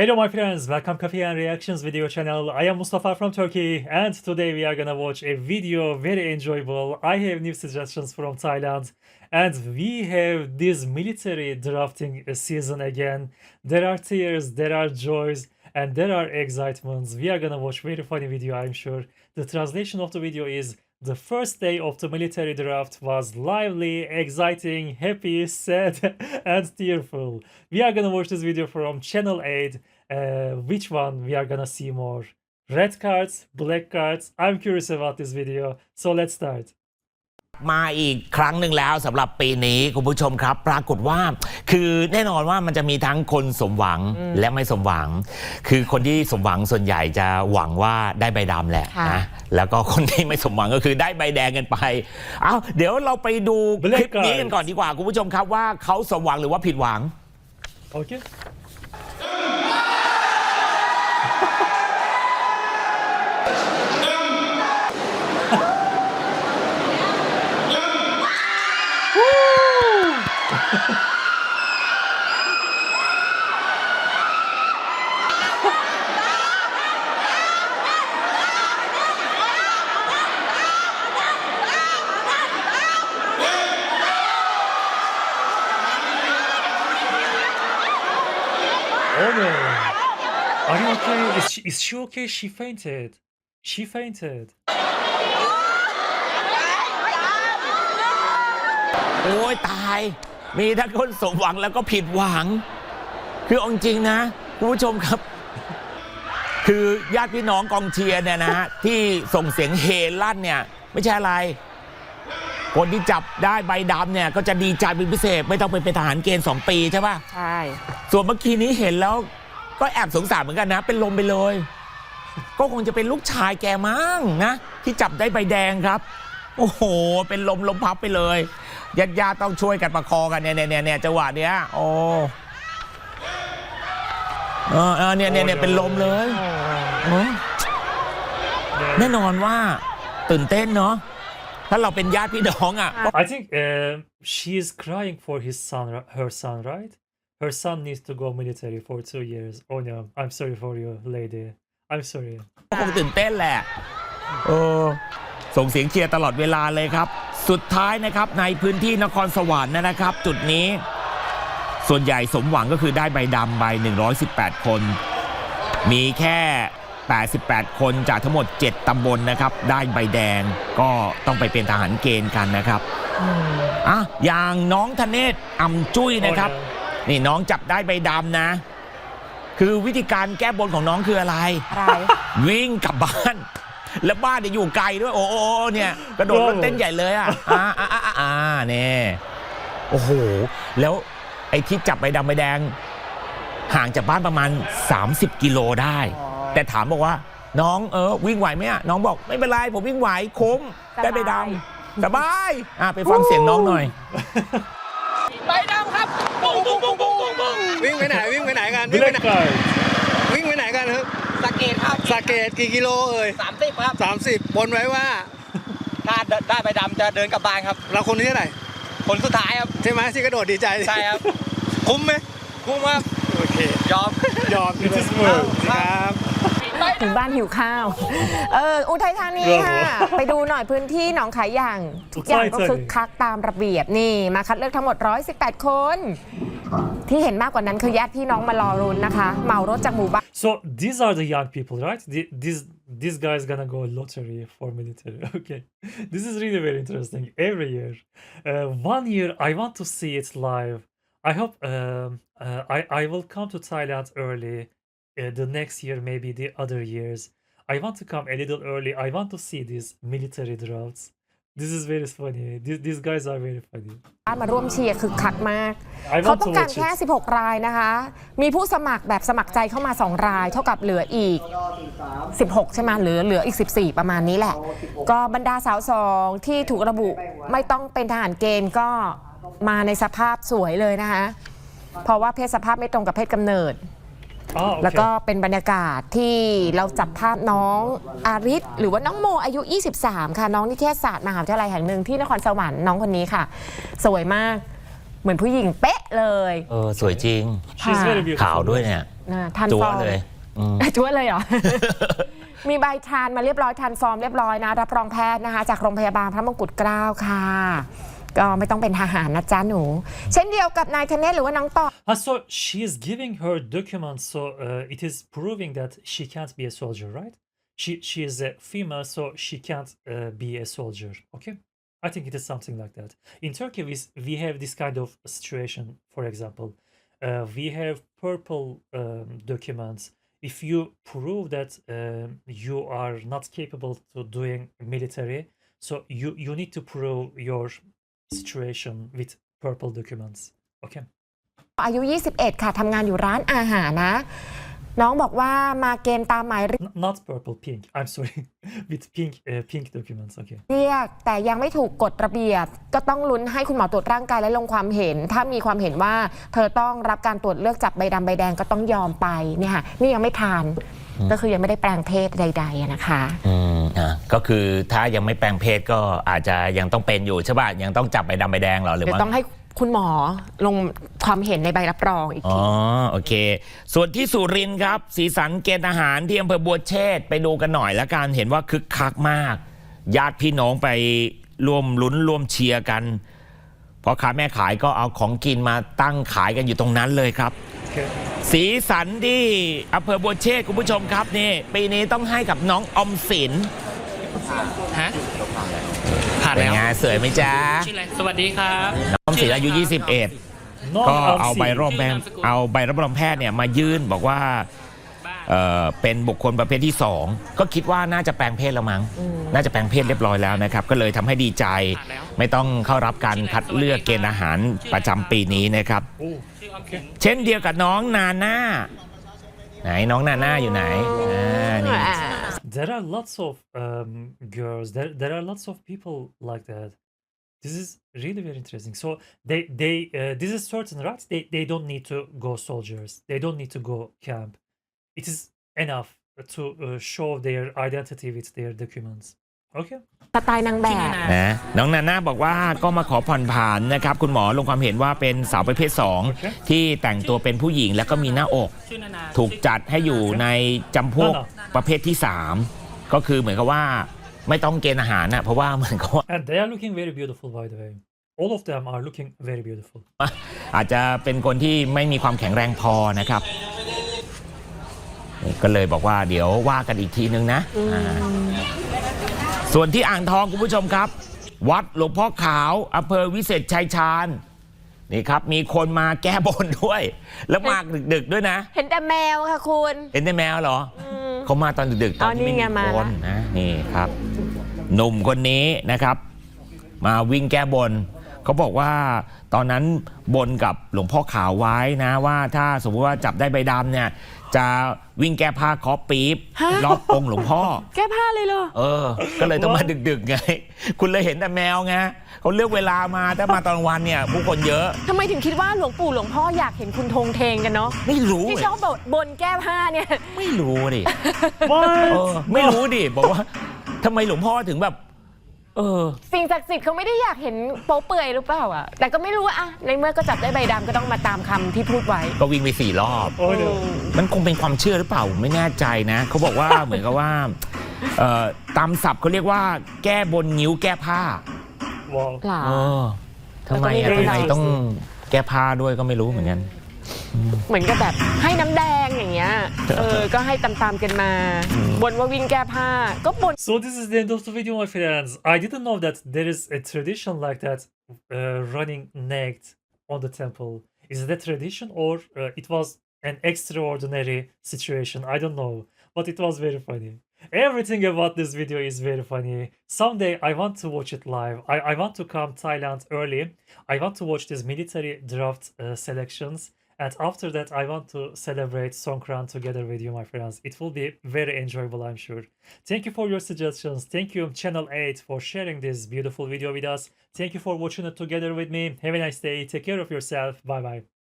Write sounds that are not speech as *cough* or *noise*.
Hello my friends, welcome to Coffee and Reactions video channel. I am Mustafa from Turkey and today we are gonna watch a video very enjoyable. I have new suggestions from Thailand and we have this military drafting season again. There are tears, there are joys and there are excitements. We are gonna watch very funny video I'm sure. The translation of the video is the first day of the military draft was lively, exciting, happy, *laughs* sad, and tearful. We are gonna watch this video from Channel 8. Uh, which one we are gonna see more? Red cards, black cards. I'm curious about this video, so let's start. มาอีกครั้งหนึ่งแล้วสำหรับปีนี้คุณผู้ชมครับ ปรากฏว่า คือแน่นอนว่ามันจะมีทั้งคนสมหวังและไม่สมหวัง คือคนที่สมหวังส่วนใหญ่จะหวังว่าได้ใบดำแหละค่ะนะแล้วก็คนที่ไม่สมหวังก็คือได้ใบแดงกันไป เอาเดี๋ยวเราไปดูค Black ลิปนี้กันก่อนดีกว่าคุณผู้ชมครับว่าเขาสมหวังหรือว่าผิดหวัง Okay? Woo! โอ้ no Are you okay? Is she, is she okay? She fainted. She fainted. โอ้ยตาย มีทั้งคนสมหวังแล้วก็ผิดหวัง คือเอาจริงนะคุณผู้ชมครับ คือญาติพี่น้องกองเชียร์เนี่ยนะฮะที่ส่งเสียงเฮลั่นเนี่ย ไม่ใช่อะไร คนที่จับได้ใบดำเนี่ยก็จะดีใจเป็นพิเศษ ไม่ต้องไปเป็นทหารเกณฑ์ 2 ปีใช่ป่ะ ใช่ ส่วนเมื่อกี้นี้เห็นแล้วก็แอบสงสารเหมือนกันนะ เป็นลมไปเลย ก็คงจะเป็นลูกชายแกมั้งนะ ที่จับได้ใบแดงครับ โอ้โห เป็นลมลมพับไปเลยญาติญาติๆต้องช่วยกันประคองกันเนี่ยเนี่ยเนี่ยเนี่ยจังหวะเนี้ยโอ้เออเออเนี่ยเนี่ยเนี่ยเป็นลมเลยเออ Yeah. แน่นอนว่าตื่นเต้นเนาะ ถ้าเราเป็นญาติพี่น้องอะ I think uh, she is crying for his son, ri- her son, right? Her son needs to go military for two years. Oh no, I'm sorry for you, lady. I'm sorry. ก็คงตื่นเต้นแหละเออส่งเสียงเชียร์ตลอดเวลาเลยครับ สุดท้ายนะครับในพื้นที่นครสวรรค์นะครับ จุดนี้ ส่วนใหญ่สมหวังก็คือได้ใบดำใบ 118 คน มีแค่ 88 คนจากทั้งหมด 7 ตำบลนะครับ ได้ใบแดงก็ต้องไปเป็นทหารเกณฑ์กันนะครับอะอย่างน้องธเนศอ่ำจุ้ย Oh นะครับ no. นี่น้องจับได้ใบดำนะ คือวิธีการแก้บนของน้องคืออะไรอะไร วิ่งกลับบ้าน แล้วบ้านเนี่ยอยู่ไกลด้วย โอ้โอ้โอ้เนี่ยกระโดดรถเต้นใหญ่เลยอะอ่าอ่าอ่าอ่าอ่าเนี่ยโอ้โห แล้วไอ้ที่จับใบดำใบแดง ห่างจากบ้านประมาณ 30 กิโลได้ แต่ถามบอกว่า น้องเออวิ่งไหวไหมอะน้องบอกไม่เป็นไรผมวิ่งไหวคุ้มได้ใบดำสบายอะไปฟังเสียงน้องหน่อยใบดำครับปุ้งปุ้งปุ้งปุ้งปุ้งปุ้งวิ่งไปไหนวิ่งไปไหนกันวิ่งไป Black ไหน card. วิ่งไปไหนกันครับสะเกตครับสาเกตกี่กิโลเอ่ยสามสิบครับ30บนไว้ว่าถ้าได้ใบดำจะเดินกลับบ้านครับ เราคนที่เท่าไหร่คนสุดท้ายครับใช่ไหมที่กระโดดดีใจใช่ครับ คุ้มไหมคุ้มครับโอเคยอมยอม It is worth. ครับ ถึงบ้านหิวข้าว เอออุทัยธานีค่ะ ไปดูหน่อยพื้นที่หนองขายอย่างทุกอย่างก็คึกคักตามระเบียบนี่ มาคัดเลือกทั้งหมด 118 คน ที่เห็นมากกว่านั้นคือญาติพี่น้องมารอรุนนะคะเหมารถจากหมู่บ้าน So these are the young people, right? The- This this guy is gonna go lottery for military. Okay, this is really very interesting. Every year, uh, one year I want to see it live. I hope um, uh, I I will come to Thailand early. Uh, the next year, maybe the other years. I want to come a little early. I want to see these military drafts. This is very funny. These, these guys are very funny. มาร่วมเชียร์คึกคักมาก I เขา want ต้อ to งการ watch แค่ it. 16 รายนะคะ มีผู้สมัครแบบสมัครใจเข้ามา 2 ราย เท่ากับเหลืออีก 16 ใช่ไหมเหลือเหลืออีก 14 ประมาณนี้แหละ ก็บรรดาสาวสองที่ถูกระบุไม่ต้องเป็นทหารเกณฑ์ก็มาในสภาพสวยเลยนะคะ เพราะว่าเพศสภาพไม่ตรงกับเพศกำเนิด Ah, แล้วก็ okay. เป็นบรรยากาศที่เราจับภาพน้องอาริสหรือว่าน้องโมอายุ 23 ค่ะ น้องนิเทศศาสตร์มหาวิทยาลัยแห่งหนึ่งที่นครสวรรค์น้องคนนี้ค่ะ สวยมากเหมือนผู้หญิงเป๊ะเลยเออสวยจริง She's very beautiful. ขาวด้วยเนี่ยอนะทันจั่ฟวอร์ม เลยอืมช่วยเลยเหรอ มีใบทานมาเรียบร้อยทันฟอร์มเรียบร้อยนะ รับรองแพทย์นะคะ จากโรงพยาบาลพระมงกุฎเกล้าค่ะ ก็ไม่ต้องเป็นทหารนะจ๊ะหนู เช่นเดียวกับนายธเนศหรือว่าน้องต่อ Ah, so she is giving her documents, so uh, it is proving that she can't be a soldier, right? She she is a female, so she can't uh, be a soldier. Okay, I think it is something like that. In Turkey, we s- we have this kind of situation. For example, uh, we have purple um, documents. If you prove that um, you are not capable to doing military, so you you need to prove your situation with purple documents. Okay. อายุ 21 ค่ะทำงานอยู่ร้านอาหารนะ น้องบอกว่ามาเกณฑ์ตามหมาย N- not purple pink i'm sorry with pink uh, pink documents okay เรียกแต่ยังไม่ถูกกฎระเบียบ ก็ต้องลุ้นให้คุณหมอตรวจร่างกายและลงความเห็น ถ้ามีความเห็นว่าเธอต้องรับการตรวจเลือกจับใบดำใบแดงก็ต้องยอมไปเนี่ยค่ะนี่ยังไม่ทาน ก็คือยังไม่ได้แปลงเพศใดๆอะนะคะ อืมอะก็คือถ้ายังไม่แปลงเพศก็อาจจะยังต้องเป็นอยู่ใช่ป่ะยังต้องจับใบดำใบแดงเหรอหรือเดี๋ยวว่า ต้องให้คุณหมอลงความเห็นในใบรับรองอีกอ๋อ ที โอเค ส่วนที่สุรินทร์ครับ สีสันเกณฑ์ทหารที่อำเภอบัวเชษฐ์ไปดูกันหน่อยละกันเห็นว่าคึกคักมาก ญาติพี่น้องไปร่วมลุ้นร่วมเชียร์กัน พอค้าแม่ขายก็เอาของกินมาตั้งขายกันอยู่ตรงนั้นเลยครับ okay สีสันที่อำเภอบัวเชษฐ์คุณผู้ชมครับนี่ปีนี้ต้องให้กับน้องอมสินฮะผ่านเป็นแล้วไงสวยไหมจ๊ะชื่ออะไรสวัสดีครับน้องอมสินอายุ 21 no ก็ I'm เอาใบ seeing. รับแพทย์เอาใบรับรองแพทย์เนี่ยมายื่นบอกว่าบ้าน เอ่อเป็นบุคคลประเภทที่ 2 ก็คิดว่าน่าจะแปลงเพศแล้วมั้ง น่าจะแปลงเพศเรียบร้อยแล้วนะครับ ก็เลยทำให้ดีใจ ไม่ต้องเข้ารับการคัดเลือกเกณฑ์อาหารประจำปีนี้นะครับ Oh, ชื่อออมสินเช่นเดียวกับน้องนาน่าไหนน้องนาน่าอยู่ไหนอ่านี่ there are lots of um, girls there, there are lots of people like that this is really very interesting so they they uh, this is certain right they they don't need to go soldiers they don't need to go camp it is enough to uh, show their identity with their documents okay สไตล์นางแบบ นะน้องนาน่าบอกว่าก็มาขอผ่อนผันนะครับ คุณหมอลงความเห็นว่าเป็นสาวประเภท 2 ที่แต่งตัวเป็นผู้หญิงแล้วก็มีหน้าอกชื่อนานาถูกจัดให้อยู่ในจำพวกประเภทที่ 3 ก็คือเหมือนกับว่าไม่ต้องเกณฑ์อาหารนะเพราะว่าเหมือนกับว่า and they are looking very beautiful by the way all of them are looking very beautiful อาจจะเป็นคนที่ไม่มีความแข็งแรงพอนะครับนี่ ก็เลยบอกว่าเดี๋ยวว่ากันอีกทีนึงนะอ่าส่วนที่อ่างทองคุณผู้ชมครับ วัดหลวงพ่อขาวอำเภอวิเศษชัยชาญนี่ครับ มีคนมาแก้บนด้วย แล้วมาดึกๆด้วยนะ เห็นแต่แมวค่ะคุณเห็นได้แมวเหรออเขามาตอนดึกๆตอนที่อ๋อนี่ไม่ไงมีมาคนละ นะนี่ครับหนุ่มคนนี้นะครับ มาวิ่งแก้บนเขาบอกว่าตอนนั้นบนกับหลวงพ่อขาวไว้นะว่าถ้าสมมติว่าจับได้ใบดำเนี่ย จะ วิ่งแก้ผ้าเคอปี๊บรอบองค์หลวงพ่อ แก้ผ้าเลยเหรอเออ ก็เลยต้องมาดึกๆไง คุณเลยเห็นแต่แมวไงเขาเลือกเวลามาถ้ามาตอนกลางวันเนี่ยผู้คนเยอะ ทำไมถึงคิดว่าหลวงปู่หลวงพ่ออยากเห็นคุณธงเทงกันเนาะไม่รู้ที่เลยชอบบนแก้ผ้าเนี่ย ไม่รู้ดิ what เออไม่รู้ดิบอกว่าทำไมหลวงพ่อถึงแบบ เออ สิ่งศักดิ์สิทธิ์เขาไม่ได้อยากเห็นโป๊เปื่อยหรือเปล่าอะแต่ก็ไม่รู้ว่าอะในเมื่อก็จับได้ใบดำก็ต้องมาตามคำที่พูดไว้ ก็วิ่งไปสี่รอบ oh no มันคงเป็นความเชื่อหรือเปล่าผมไม่แน่ใจนะ เขาบอกว่า เหมือนกับว่าเอ่อตามศัพท์เขาเรียกว่า แก้บนนิ้วแก้ผ้า wow หรอ เออทำไมอะแล้วก็มีทำไมเวลาต้องแก้ผ้าด้วยก็ไม่รู้เหมือนกัน เหมือนกับแบบให้น้ำแดงอย่าง เงี้ย เออ ก็ให้ตามๆกันมา บนว่าวิ่งแก้ผ้า ก็บน *laughs* So this is the end of the video, my friends. I didn't know that there is a tradition like that, uh, running naked on the temple. Is it a tradition or uh, it was an extraordinary situation? I don't know, but it was very funny. Everything about this video is very funny. Someday I want to watch it live. I, I want to come Thailand early. I want to watch these military draft uh, selections. and after that, I want to celebrate Songkran together with you, my friends. It will be very enjoyable, I'm sure. Thank you for your suggestions. Thank you, Channel 8, for sharing this beautiful video with us. Thank you for watching it together with me. Have a nice day. Take care of yourself. Bye bye.